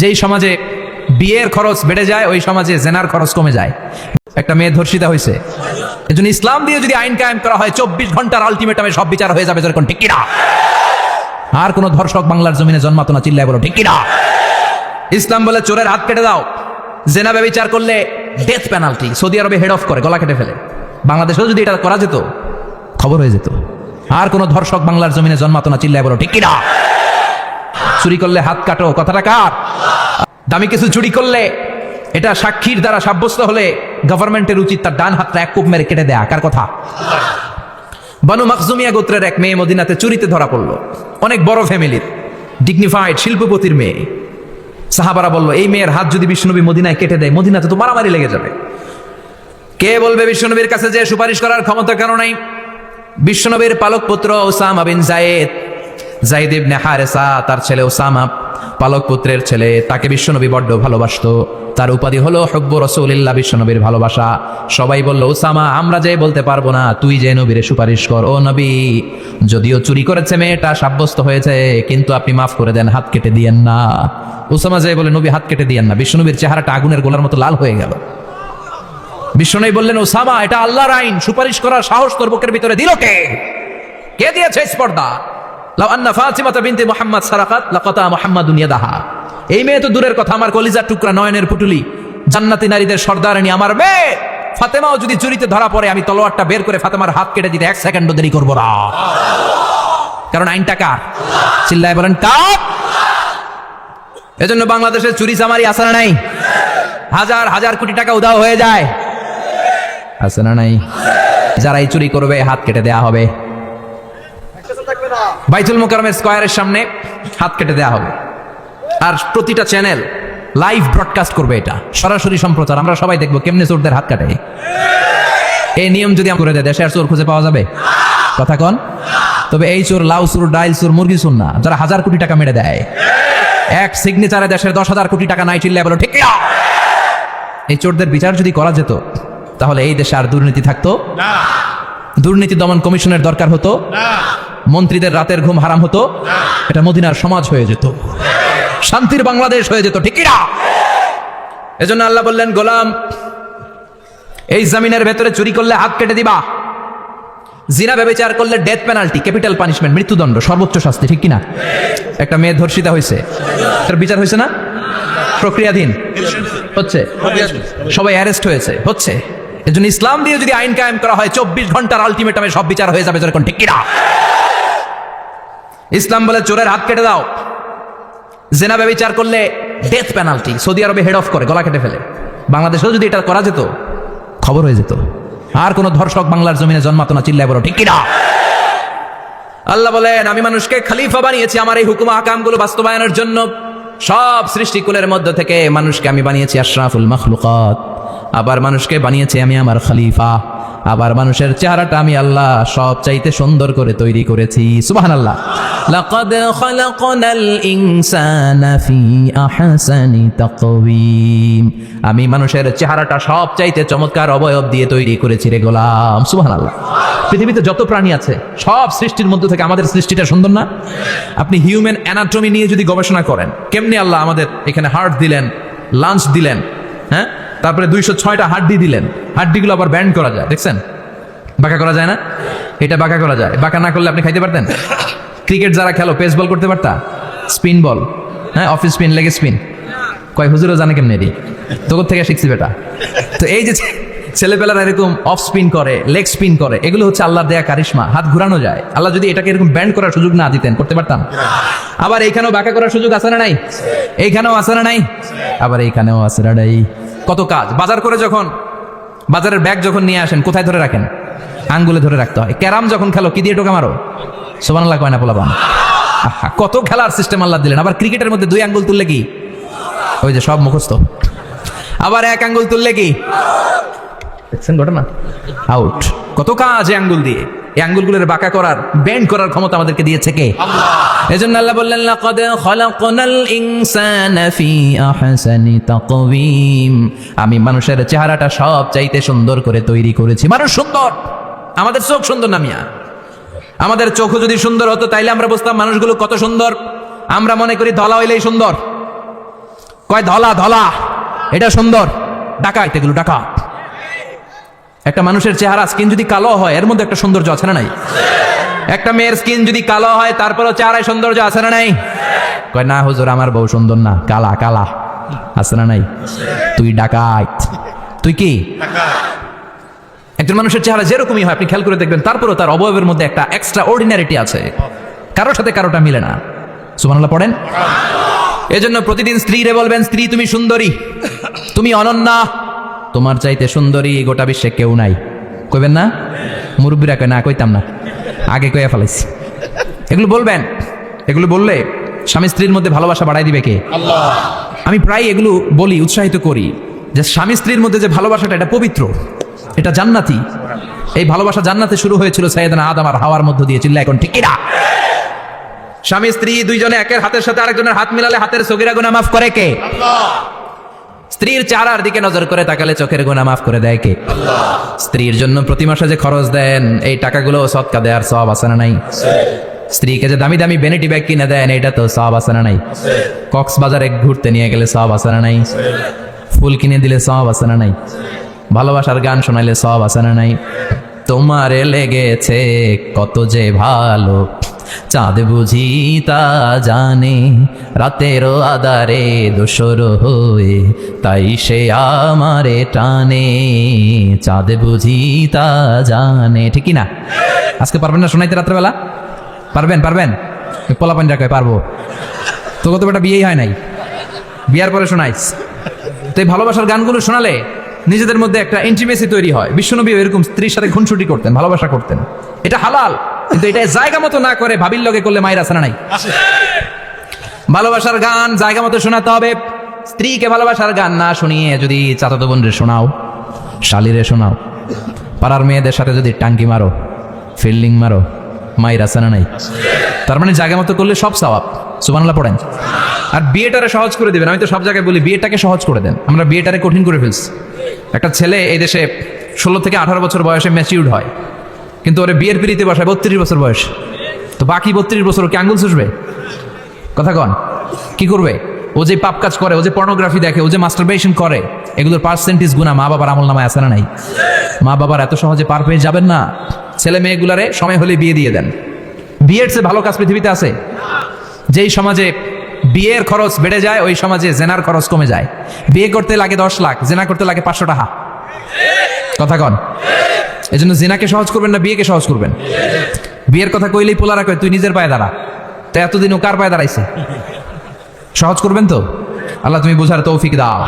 যেই সমাজে বিয়ের খরচ বেড়ে যায়, ওই সমাজে জেনার খরচ কমে যায়। একটা মেয়ে ধর্ষিতা হয়েছে। এজন্য ইসলাম দিয়ে যদি আইন কায়েম করা হয়, চব্বিশ ঘণ্টার আলটিমেটামে সব বিচার হয়ে যাবে, যেরকম ঠিক কিনা আর কোন ধর্ষক বাংলার জমিনে জন্মাতো না, চিল্লায় বলো ঠিক কিনা ইসলাম বলে, চোরের হাত কেটে দাও। জেনা ব্যবচার করলে ডেথ পেনাল্টি সৌদি আরবে হেড অফ করে, গলা কেটে ফেলে। বাংলাদেশেও যদি এটা করা যেত, খবর হয়ে যেত। আর কোন ধর্ষক বাংলার জমিনে জন্মাতো না, চিল্লায় বলো ঠিক কিনা চুরি করলে হাত কাটো, কথাটা কার? দামি কিছু চুরি করলে এটা সাক্ষীর দ্বারা সাব্যস্ত হলে গভর্নমেন্টের উচিত তার ডান হাতটা এক কূপ মেরে কেটে দেয়া। কার কথা? বানু মাকজুমিয়া গোত্রের এক মেয়ে মদিনাতে চুরিতে ধরা পড়ল। অনেক বড় ফ্যামিলির ডিগনিফাইড শিল্পপতির মেয়ে। সাহাবারা বলল, এই মেয়ের হাত যদি বিষ্ণুনবী মদিনায় কেটে দেয়, মদিনাতে তো মারামারি লেগে যাবে। কে বলবে বিষ্ণুনবীর কাছে যে সুপারিশ করার ক্ষমতা কেন নাই? বিষ্ণুনবীর পালক পুত্র Osama bin Zayed Zaid ibn Haritha, তার ছেলে ওসামা, পালক পুত্রের ছেলে, তাকে বিশ্বনবী বড্ড ভালোবাসতো। তার উপাধি হলো হব্ব রসুলিল্লাহ, বিশ্বনবীর ভালোবাসা। সবাই বলল, ওসামা, আমরা যে বলতে পারব না, তুই যে নবীরে সুপারিশ কর, ও নবী। যদিও চুরি করেছে মেয়েটা, সাব্যস্ত হয়েছে, কিন্তু আপনি মাফ করে দেন, হাত কেটে দিয়েন না। ওসামা যে বলে নবী, হাত কেটে দিয়েন না। বিশ্বনবীর চেহারাটা আগুনের গোলার মতো লাল হয়ে গেল। বিশ্বনবী বললেন, ওসামা, এটা আল্লাহর আইন, সুপারিশ করার সাহস তোর বুকের ভিতরে দিল কে? কে দিয়েছে স্পর্ধা? লাউ আন্না ফাতিমাতা বিনতে এই মেয়ে তো দূরের কথা, আমার টুকরা নয়নের পুটুলি। নারীদের ফাতেমাও যদি চুরিতে ধরা পড়ে, আমি তলোয়ারটা বের করে ফাতেমার হাত কেটে এক করব কারণ চিল্লায় বলেন চুরি চামারি আসানা নাই? হাজার হাজার কোটি টাকা উধাও হয়ে যায়। না নাই? যারা চুরি করবে, হাত কেটে দেয়া হবে। বাইতুল মোকারমের স্কয়ারের সামনে হাত কেটে দেওয়া হবে। আর প্রতিটা চ্যানেল লাইভ ব্রডকাস্ট করবে এটা। সরাসরি সম্প্রচার আমরা সবাই দেখব কেমনে চোরদের হাত কাটে। এই নিয়ম যদি আমরা করে দেয় দেশে আর চোর খুঁজে পাওয়া যাবে? কথা কন। তবে এই চোর লাউ চোর ডাইল চোর মুরগি চোর না যারা হাজার কোটি টাকা মেরে দেয়। এক সিগনেচারে দেশের দশ হাজার কোটি টাকা নাই চিল্লায় বলো ঠিক এই চোরদের বিচার যদি করা যেত তাহলে এই দেশে আর দুর্নীতি থাকতো? দুর্নীতি দমন কমিশনের দরকার হতো? মন্ত্রীদের রাতের ঘুম হারাম হতো? এটা মদিনার সমাজ হয়ে যেত। শান্তির বাংলাদেশ হয়ে যেত, ঠিক এজন্য আল্লাহ বললেন, গোলাম, এই জমিনের ভেতরে চুরি করলে হাত কেটে দিবা। জিনা ব্যবচার করলে ডেথ পেনাল্টি ক্যাপিটাল পানিশমেন্ট মৃত্যুদণ্ড, সর্বোচ্চ শাস্তি, ঠিক কিনা একটা মেয়ে ধর্ষিতা হয়েছে। তার বিচার হয়েছে না? প্রক্রিয়াধীন। হচ্ছে? সবাই অ্যারেস্ট হয়েছে। হচ্ছে? এজন্য ইসলাম দিয়ে যদি আইন কায়েম করা হয়, চব্বিশ ঘণ্টার আলটিমেটামে সব বিচার হয়ে যাবে, যেরকম, ঠিক কিনা ইসলাম বলে চোরের হাত কেটে দাও। জেনা ব্যবচার করলে ডেথ পেনাল্টি সৌদি আরবে হেড অফ করে, গলা কেটে ফেলে। বাংলাদেশেও যদি এটা করা যেত, খবর হয়ে যেত। আর কোন ধর্ষক বাংলার জমিনে জন্মাতো না, চিল্লায় বলো, ঠিক কিনা? আল্লাহ বলেন, আমি মানুষকে খালিফা বানিয়েছি, আমার এই হুকুম আকামগুলো বাস্তবায়নের জন্য। সব সৃষ্টিকুলের মধ্য থেকে মানুষকে আমি বানিয়েছি আশরাফুল মখলুকাত। আবার মানুষকে বানিয়েছি আমি আমার খালিফা। আবার মানুষের চেহারাটা আমি আল্লাহ সব চাইতে সুন্দর করে তৈরি করেছি। সুবাহান আল্লাহ লাকাদ খালাকনাল ইনসানা ফি আহসানি তাকওয়িম। আমি মানুষের চেহারাটা সব চাইতে চমৎকার অবয়ব দিয়ে তৈরি করেছি রে গোলাম। সুবাহান আল্লাহ পৃথিবীতে যত প্রাণী আছে সব সৃষ্টির মধ্যে থেকে আমাদের সৃষ্টিটা সুন্দর না? আপনি হিউম্যান অ্যানাটমি নিয়ে যদি গবেষণা করেন কেমনি আল্লাহ আমাদের এখানে হার্ট দিলেন লাঞ্চ দিলেন হ্যাঁ? তারপরে দুইশো ছয়টা হাড্ডি দিলেন। হাড্ডিগুলো আবার ব্যান্ড করা যায়, দেখছেন? বাঁকা করা যায় না? এটা বাঁকা করা যায়। বাঁকা না করলে আপনি খাইতে পারতেন? ক্রিকেট যারা খেলো পেস বল করতে পারতা? Spin ball. হ্যাঁ অফিস স্পিন, লেগে স্পিন। কয়, হুজুরও জানে কেমনি এটি? তোর থেকে শিখছি বেটা। তো এই যে ছেলেপেলারা এরকম অফ স্পিন করে লেগ স্পিন করে, এগুলো হচ্ছে আল্লাহ দেয়া কারিশমা। হাত ঘুরানো যায়। আল্লাহ যদি এটাকে এরকম ব্যান্ড করার সুযোগ না দিতেন, করতে পারতাম? আবার এইখানেও বাঁকা করার সুযোগ আছে না নাই? এইখানেও আছে না নাই? আবার এইখানেও আছে না নাই? কত কাজ? বাজার করে যখন বাজারের ব্যাগ যখন নিয়ে আসেন কোথায় ধরে রাখেন? আঙ্গুলে ধরে রাখতে হয়। ক্যারাম যখন খেলো কি দিয়ে টোকা মারো? সোমান আল্লাহ কয় না পোলাপান। আহা, কত খেলার সিস্টেম আল্লাহ দিলেন। আবার ক্রিকেটের মধ্যে দুই আঙ্গুল তুললে কি? ওই যে সব মুখস্থ। আবার এক আঙ্গুল তুললে কি? দেখছেন ঘটনা? আউট কত কাজ আঙ্গুল দিয়ে। এই আঙ্গুলগুলোর বাঁকা করার ব্যান্ড করার ক্ষমতা আমাদেরকে দিয়েছে কে? এজন্য আল্লাহ বললেন, লাকাদ খালাকনাল ইনসানা ফি আহসানি তাকওয়িম। আমি মানুষের চেহারাটা সব চাইতে সুন্দর করে তৈরি করেছি। মানুষ সুন্দর। আমাদের চোখ সুন্দর না মিয়া? আমাদের চোখ যদি সুন্দর হতো, তাইলে আমরা বুঝতাম মানুষগুলো কত সুন্দর। আমরা মনে করি ধলা হইলেই সুন্দর। কয় ধলা ধলা? এটা সুন্দর। ডাকাইতে এগুলো ডাকা একটা মানুষের চেহারা, স্কিন যদি কালো হয়, এর মধ্যে একটা সৌন্দর্য আছে না নাই? একটা মেয়ের স্কিন যদি কালো হয়, তারপরেও চেহারায় সৌন্দর্য আছে না নাই? কয়, না হুজুর, আমার বউ সুন্দর না, কালা কালা। আছে না নাই? তুই ডাকাইত তুই কি? একজন মানুষের চেহারা যেরকমই হয়, আপনি খেয়াল করে দেখবেন, তারপরেও তার অবয়বের মধ্যে একটা এক্সট্রা অর্ডিনারিটি আছে। কারোর সাথে কারোটা মিলে না। সুবহানাল্লাহ, পড়েন? এজন্য প্রতিদিন স্ত্রীরে বলবেন, স্ত্রী, তুমি সুন্দরী। তুমি অনন্যা। তোমার চাইতে সুন্দরী গোটা বিশ্বে কেউ নাই। কইবেন না? মুরব্বীরা কয়, না, কইতাম না। আগে কইয়া ফেলাইছি। এগুলো বলবেন? এগুলো বললে স্বামী স্ত্রীর মধ্যে ভালোবাসা বাড়াই দিবে কে? আমি প্রায় এগুলো বলি উৎসাহিত করি। যে স্বামী স্ত্রীর মধ্যে যে ভালোবাসাটা এটা পবিত্র এটা জান্নাতি। এই ভালোবাসা জান্নাতে শুরু হয়েছিল সাইয়েদনা আদম আর হাওয়ার মধ্য দিয়ে চিল্লা এখন ঠিক না? স্বামী স্ত্রী দুইজনে একের হাতের সাথে আরেকজনের হাত মিলালে হাতের সগিরা গুনাহ মাফ করে কে? স্ত্রীর চারার দিকে নজর করে তাকালে চোখের গুনাহ মাফ করে দেয় কে? স্ত্রীর জন্য প্রতি মাসে যে খরচ দেন এই টাকাগুলো সৎকা দেওয়ার সব আছে না নাই? স্ত্রীকে যে দামি দামি বেনিটি ব্যাগ কিনে দেন এটা তো সব আছে না নাই? কক্সবাজারে ঘুরতে নিয়ে গেলে সব আছে না নাই? ফুল কিনে দিলে সব আছে না নাই? ভালোবাসার গান শোনাইলে সব আছে না নাই? তোমারে লেগেছে কত যে ভালো চাঁদ বুঝি তা জানে রাতেরও আদারে দোসর হয়ে তাই সে আমারে টানে। চাঁদ বুঝি তা জানে, ঠিক না আজকে পারবেন না শোনাইতে রাত্রেবেলা? পারবেন পারবেন? পোলাপান কয়, পারব। তো বেটা বিয়েই হয় নাই। বিয়ার পরে শোনাইস। তো এই ভালোবাসার গানগুলো শোনালে নিজেদের মধ্যে একটা ইন্টিমেসি তৈরি হয়। বিশ্বনবী এরকম স্ত্রীর সাথে খুনসুটি করতেন, ভালোবাসা করতেন। এটা হালাল। কিন্তু এটা জায়গা মতো না করে ভাবির লগে করলে মায়ের না নাই। ভালোবাসার গান জায়গা মতো শোনাতে হবে। স্ত্রীকে ভালোবাসার গান না শুনিয়ে যদি চাচাতো বোনরে শোনাও শালিরে শোনাও পাড়ার মেয়েদের সাথে যদি টাঙ্কি মারো ফিল্ডিং মারো মায়ের না নাই। তার মানে জায়গা মতো করলে সব সওয়াব। সুবহানাল্লাহ পড়েন। আর বিয়েটারে সহজ করে দেবেন। আমি তো সব জায়গায় বলি বিয়েটাকে সহজ করে দেন। আমরা বিয়েটারে কঠিন করে ফেলছি। একটা ছেলে এই দেশে ষোলো থেকে আঠারো বছর বয়সে ম্যাচিউর্ড হয়। কিন্তু ওরে বিয়ের পিড়িতে বসায় বত্রিশ বছর বয়স। তো বাকি বত্রিশ বছর কি আঙ্গুল চুষবে? কথা কন, কি করবে? ও যে পাপ কাজ করে, ও যে পর্নোগ্রাফি দেখে, ও যে মাস্টারবেশন করে, এগুলোর পার্সেন্টেজ গুণা মা বাবার আমল নামায় আসে না নাই? মা বাবার এত সহজে পার পেয়ে যাবেন না। ছেলে মেয়েগুলারে সময় হলে বিয়ে দিয়ে দেন। বিয়ের চেয়ে ভালো কাজ পৃথিবীতে আছে। যেই সমাজে বিয়ের খরচ বেড়ে যায়, ওই সমাজে জেনার খরচ কমে যায়। বিয়ে করতে লাগে দশ লাখ, জেনা করতে লাগে পাঁচশো টাকা। কথা কন। এই জন্য জেনাকে সহজ করবেন না বিয়েকে সহজ করবেন? বিয়ের কথা কইলেই পোলারা কয়, তুই নিজের পায়ে দাঁড়া। তো এতদিন ও কার পায়ে দাঁড়াইছে? সহজ করবেন তো? আল্লাহ তুমি বোঝার তৌফিক দাও।